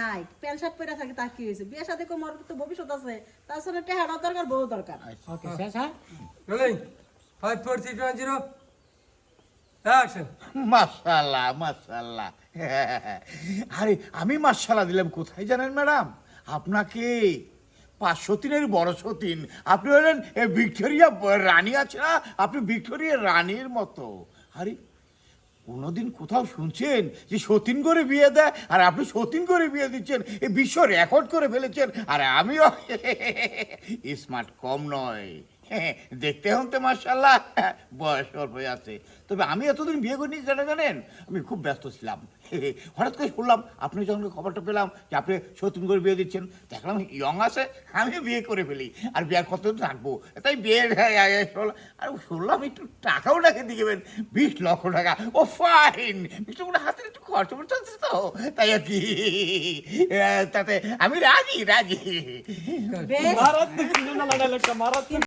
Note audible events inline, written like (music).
নাই pant shirt পরে থাকে তা কি হয়েছে বিয়ে সাথে কো তো ভবিষ্যৎ আছে। তার টেহারা দরকার বউ দরকার। ওকে শেষ হ্যাঁ? Three, two, one, zero. Action. মাশাল্লাহ মাশাল্লাহ। আরে আমি মাশাল্লাহ দিলাম কোথায় জানেন ম্যাডাম? আপনাকে পাঁচশো তিনের বড় সতীন। আপনি হলেন ভিক্টোরিয়া রানী আছে না? আপনি ভিক্টোরিয়া রানীর মতো। আরে কোনোদিন কোথাও শুনছেন যে সতীন করে বিয়ে দেয়? আর আপনি সতীন করে বিয়ে দিচ্ছেন, এ বিশ্ব রেকর্ড করে ফেলেছেন, আর আমিও (laughs) স্মার্ট কম নয়। (laughs) দেখতে হন তো মার্শাল্লাহ (laughs) বয়স অল্প আছে। তবে আমি এতদিন বিয়ে করিনি কেন জানেন? আমি খুব ব্যস্ত ছিলাম। (laughs) হঠাৎ করে শুনলাম আপনি যখন খবরটা পেলাম যে আপনি সতীন করে বিয়ে দিচ্ছেন দেখলাম ইয়ং আছে আমি বিয়ে করে ফেলি। আর বিয়ার কতদিন থাকব। তাই বিয়ে আর শুনলাম একটু টাকাও নাকি দিবেন বিশ লক্ষ টাকা। ও ফাইন বিশ লক্ষ হাতে একটু খরচ করতে তো। তাই আর কি? তাতে আমি রাজি রাজি। মারাত্মক।